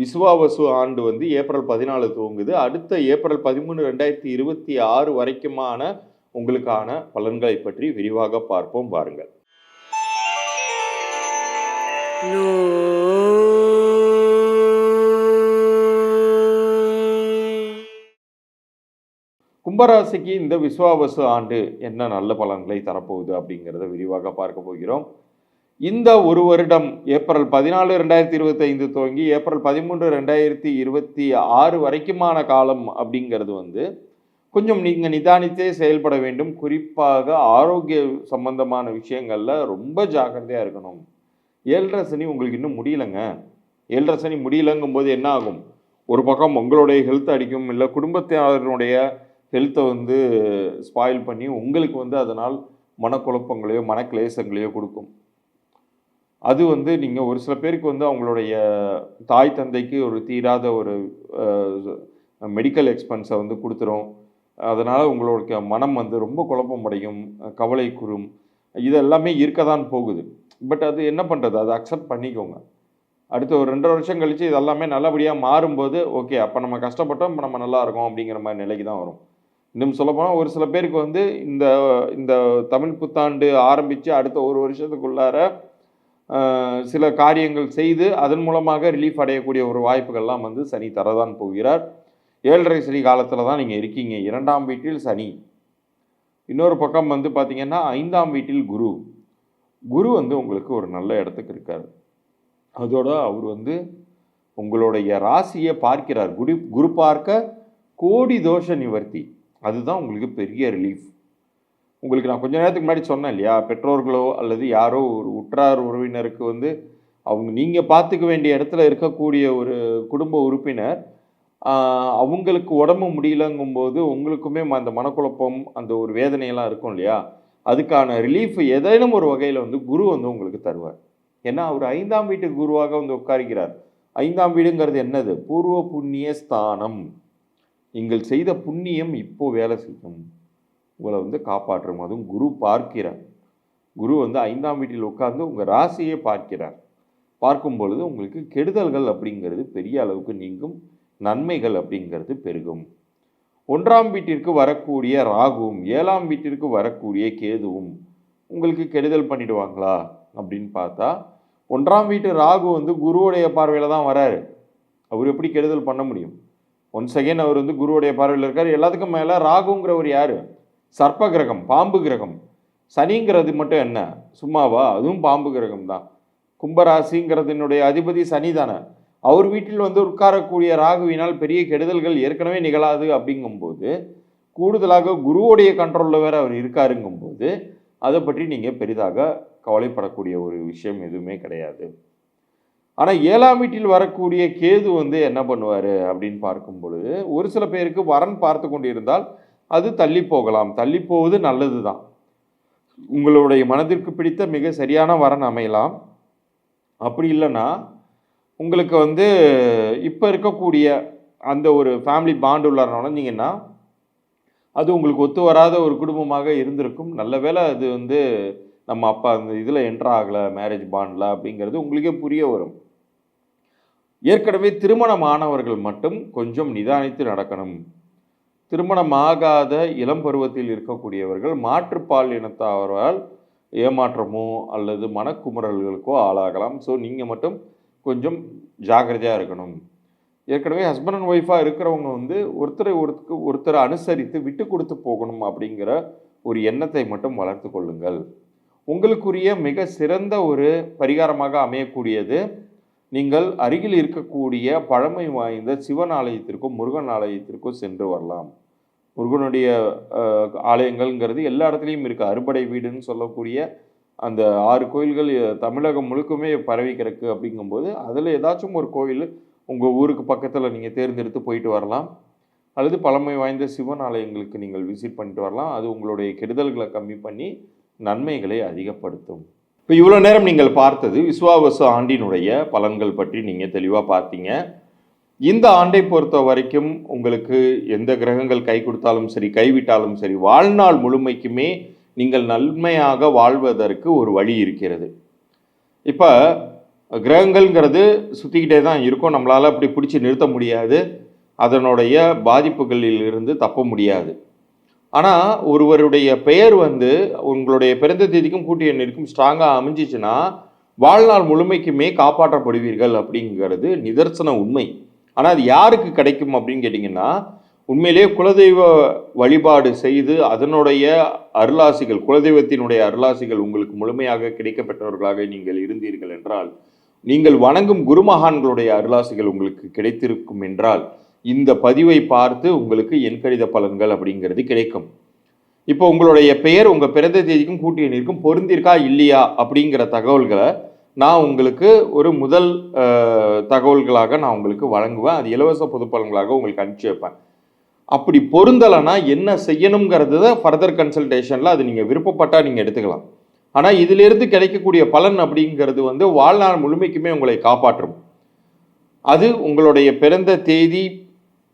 விசுவாவசு ஆண்டு வந்து ஏப்ரல் பதினாலு துவங்குது. அடுத்த ஏப்ரல் பதிமூணு ரெண்டாயிரத்தி இருபத்தி ஆறு வரைக்குமான உங்களுக்கான பலன்களை பற்றி விரிவாக பார்ப்போம். பாருங்கள் கும்பராசிக்கு இந்த விசுவாவசு ஆண்டு என்ன நல்ல பலன்களை தரப்போகுது அப்படிங்கிறத விரிவாக பார்க்க போகிறோம். இந்த ஒரு வருடம் ஏப்ரல் பதினாலு ரெண்டாயிரத்தி இருபத்தைந்து துவங்கி ஏப்ரல் பதிமூன்று ரெண்டாயிரத்தி இருபத்தி ஆறு வரைக்குமான காலம் அப்படிங்கிறது வந்து கொஞ்சம் நீங்கள் நிதானித்தே செயல்பட வேண்டும். குறிப்பாக ஆரோக்கிய சம்பந்தமான விஷயங்களில் ரொம்ப ஜாக்கிரதையாக இருக்கணும். ஏழரை சனி உங்களுக்கு இன்னும் முடியலைங்க. ஏழரை சனி முடியலங்கும் போது என்ன ஆகும்? ஒரு பக்கம் உங்களுடைய ஹெல்த் அடிக்கும் இல்லை குடும்பத்தினருடைய ஹெல்த்தை வந்து ஸ்பாயில் பண்ணி உங்களுக்கு வந்து அதனால் மனக்குழப்பங்களையோ மனக்லேசங்களையோ கொடுக்கும். அது வந்து நீங்கள் ஒரு சில பேருக்கு வந்து அவங்களுடைய தாய் தந்தைக்கு ஒரு தீராத ஒரு மெடிக்கல் எக்ஸ்பென்ஸை வந்து கொடுத்துரும். அதனால் உங்களுடைய மனம் வந்து ரொம்ப குழப்பம் அடையும் கவலை குறும். இது எல்லாமே இருக்க தான் போகுது. பட் அது என்ன பண்ணுறது அதை அக்செப்ட் பண்ணிக்கோங்க. அடுத்த ஒரு ரெண்டரை வருஷம் கழித்து இது எல்லாமே நல்லபடியாக மாறும்போது ஓகே அப்போ நம்ம கஷ்டப்பட்டோம் இப்போ நம்ம நல்லா இருக்கோம் அப்படிங்கிற மாதிரி நிலைக்கு தான் வரும். இன்னும் சொல்லப்போனால் ஒரு சில பேருக்கு வந்து இந்த இந்த தமிழ் புத்தாண்டு ஆரம்பித்து அடுத்த ஒரு வருஷத்துக்குள்ளார சில காரியங்கள் செய்து அதன் மூலமாக ரிலீஃப் அடையக்கூடிய ஒரு வாய்ப்புகள்லாம் வந்து சனி தரதான் போகிறார். ஏழரை சனி காலத்தில் தான் நீங்கள் இருக்கீங்க. இரண்டாம் வீட்டில் சனி. இன்னொரு பக்கம் வந்து பார்த்தீங்கன்னா ஐந்தாம் வீட்டில் குரு. குரு வந்து உங்களுக்கு ஒரு நல்ல இடத்துக்கு இருக்கார். அதோடு அவர் வந்து உங்களுடைய ராசியை பார்க்கிறார். குரு குரு பார்க்க கோடி தோஷ நிவர்த்தி. அதுதான் உங்களுக்கு பெரிய ரிலீஃப் உங்களுக்கு நான் கொஞ்ச நேரத்துக்கு முன்னாடி சொன்னேன் இல்லையா பெற்றோர்களோ அல்லது யாரோ ஒரு உற்றார் உறவினருக்கு வந்து அவங்க நீங்கள் பார்த்துக்க வேண்டிய இடத்துல இருக்கக்கூடிய ஒரு குடும்ப உறுப்பினர் அவங்களுக்கு உடம்பு முடியலங்கும்போது உங்களுக்குமே ம- அந்த மனக்குழப்பம் அந்த ஒரு வேதனையெல்லாம் இருக்கும் இல்லையா? அதுக்கான ரிலீஃப் ஏதேனும் ஒரு வகையில் வந்து குரு வந்து உங்களுக்கு தருவார். ஏன்னா அவர் ஐந்தாம் வீட்டு குருவாக வந்து உட்காருகிறார். ஐந்தாம் வீடுங்கிறது என்னது? பூர்வ புண்ணிய ஸ்தானம். நீங்கள் செய்த புண்ணியம் இப்போ வேலை செய்யும். உங்களை வந்து காப்பாற்றும். அதுவும் குரு பார்க்கிறார். குரு வந்து ஐந்தாம் வீட்டில் உட்கார்ந்து உங்கள் ராசியை பார்க்கிறார். பார்க்கும் பொழுது உங்களுக்கு கெடுதல்கள் அப்படிங்கிறது பெரிய அளவுக்கு நீங்கும். நன்மைகள் அப்படிங்கிறது பெருகும். ஒன்றாம் வீட்டிற்கு வரக்கூடிய ராகுவும் ஏழாம் வீட்டிற்கு வரக்கூடிய கேதுவும் உங்களுக்கு கெடுதல் பண்ணிடுவாங்களா அப்படின்னு பார்த்தா ஒன்றாம் வீட்டு ராகு வந்து குருவுடைய பார்வையில் தான் வராரு. அவர் எப்படி கெடுதல் பண்ண முடியும்? ஒன்ஸ் செகண்ட் அவர் வந்து குருவுடைய பார்வையில் இருக்கார். எல்லாத்துக்கும் மேலே ராகுங்கிறவர் யார்? சர்ப்ப கிரகம் பாம்பு கிரகம். சனிங்கிறது மட்டும் என்ன? சும்மாவா? அதுவும் பாம்பு கிரகம் தான். கும்பராசிங்கிறதுனுடைய அதிபதி சனி தானே. அவர் வீட்டில் வந்து உட்காரக்கூடிய ராகுவினால் பெரிய கெடுதல்கள் ஏற்கனவே நிகழாது அப்படிங்கும்போது கூடுதலாக குருவோடைய கண்ட்ரோலில் வேறு அவர் இருக்காருங்கும்போது அதை பற்றி நீங்கள் பெரிதாக கவலைப்படக்கூடிய ஒரு விஷயம் எதுவுமே கிடையாது. ஆனால் ஏழாம் வீட்டில் வரக்கூடிய கேது வந்து என்ன பண்ணுவார் அப்படின்னு பார்க்கும் பொழுது ஒரு சில பேருக்கு வரன் பார்த்து கொண்டிருந்தால் அது தள்ளி போகலாம். தள்ளி போவது நல்லது தான் உங்களுடைய மனதிற்கு பிடித்த மிக சரியான வரன் அமையலாம். அப்படி இல்லைன்னா உங்களுக்கு வந்து இப்போ இருக்கக்கூடிய அந்த ஒரு ஃபேமிலி பாண்டு உள்ள நுழைஞ்சிங்கன்னா அது உங்களுக்கு ஒத்து வராத ஒரு குடும்பமாக இருந்திருக்கும். நல்ல வேளை அது வந்து நம்ம அப்பா அந்த இதில் என்ட்ரு ஆகலை மேரேஜ் பாண்டில் அப்படிங்கிறது உங்களுக்கே புரிய வரும். ஏற்கனவே திருமணமானவர்கள் மட்டும் கொஞ்சம் நிதானித்து நடக்கணும். திருமணமாகாத இளம் பருவத்தில் இருக்கக்கூடியவர்கள் மாற்றுப்பால் இனத்தவரால் ஏமாற்றமோ அல்லது மனக்குமுறல்களுக்கோ ஆளாகலாம். ஸோ நீங்கள் மட்டும் கொஞ்சம் ஜாக்கிரதையாக இருக்கணும். ஏற்கனவே ஹஸ்பண்ட் அண்ட் ஒய்ஃபாக இருக்கிறவங்க வந்து ஒருத்தரை ஒருத்தருக்கு ஒருத்தரை அனுசரித்து விட்டு கொடுத்து போகணும் அப்படிங்கிற ஒரு எண்ணத்தை மட்டும் வளர்த்து கொள்ளுங்கள். உங்களுக்குரிய மிக சிறந்த ஒரு பரிகாரமாக அமையக்கூடியது நீங்கள் அருகில் இருக்கக்கூடிய பழமை வாய்ந்த சிவன் ஆலயத்திற்கும் முருகன் ஆலயத்திற்கும் சென்று வரலாம். முருகனுடைய ஆலயங்கள்ங்கிறது எல்லா இடத்துலையும் இருக்குது அறுபடை வீடுன்னு சொல்லக்கூடிய அந்த ஆறு கோயில்கள் தமிழகம் முழுக்குமே பரவி கிடக்கு அப்படிங்கும்போது அதில் ஏதாச்சும் ஒரு கோயில் உங்கள் ஊருக்கு பக்கத்தில் நீங்கள் தேர்ந்தெடுத்து போயிட்டு வரலாம். அல்லது பழமை வாய்ந்த சிவன் ஆலயங்களுக்கு நீங்கள் விசிட் பண்ணிட்டு வரலாம். அது உங்களுடைய கெடுதல்களை கம்மி பண்ணி நன்மைகளை அதிகப்படுத்தும். இப்போ இவ்வளோ நேரம் நீங்கள் பார்த்தது விஸ்வாவச ஆண்டினுடைய பலன்கள் பற்றி நீங்கள் தெளிவாக பார்த்தீங்க. இந்த ஆண்டை பொறுத்த வரைக்கும் உங்களுக்கு எந்த கிரகங்கள் கை கொடுத்தாலும் சரி கைவிட்டாலும் சரி வாழ்நாள் முழுமைக்குமே நீங்கள் நன்மையாக வாழ்வதற்கு ஒரு வழி இருக்கிறது. இப்போ கிரகங்கள்ங்கிறது சுற்றிக்கிட்டே தான் இருக்கும். நம்மளால் அப்படி பிடிச்சி நிறுத்த முடியாது. அதனுடைய பாதிப்புகளில் இருந்து தப்ப முடியாது. ஆனால் ஒருவருடைய பெயர் வந்து உங்களுடைய பிறந்த தேதிக்கும் கூட்டி எண்ணிற்கும் ஸ்ட்ராங்காக அமைஞ்சிச்சுன்னா வாழ்நாள் முழுமைக்குமே காப்பாற்றப்படுவீர்கள் அப்படிங்கிறது நிதர்சன உண்மை. ஆனால் அது யாருக்கு கிடைக்கும் அப்படின்னு கேட்டிங்கன்னா உண்மையிலேயே குலதெய்வ வழிபாடு செய்து அதனுடைய அருளாசிகள் குலதெய்வத்தினுடைய அருளாசிகள் உங்களுக்கு முழுமையாக கிடைக்கப்பெற்றவர்களாக நீங்கள் இருந்தீர்கள் என்றால் நீங்கள் வணங்கும் குருமகான்களுடைய அருளாசிகள் உங்களுக்கு கிடைத்திருக்கும் என்றால் இந்த பதிவை பார்த்து உங்களுக்கு என் கணித பலன்கள் அப்படிங்கிறது கிடைக்கும். இப்போ உங்களுடைய பெயர் உங்கள் பிறந்த தேதிக்கும் கூட்டி எண்ணிற்கும் பொருந்திருக்கா இல்லையா அப்படிங்கிற தகவல்களை நான் உங்களுக்கு ஒரு முதல் தகவல்களாக நான் உங்களுக்கு வழங்குவேன். அது இலவச பொதுப்பலன்களாக உங்களுக்கு அனுப்பிச்சி வைப்பேன். அப்படி பொருந்தலைன்னா என்ன செய்யணுங்கிறது ஃபர்தர் கன்சல்டேஷனில் அது நீங்கள் விருப்பப்பட்டால் நீங்கள் எடுத்துக்கலாம். ஆனால் இதிலிருந்து கிடைக்கக்கூடிய பலன் அப்படிங்கிறது வந்து வாழ்நாள் முழுமைக்குமே உங்களை காப்பாற்றும். அது உங்களுடைய பிறந்த தேதி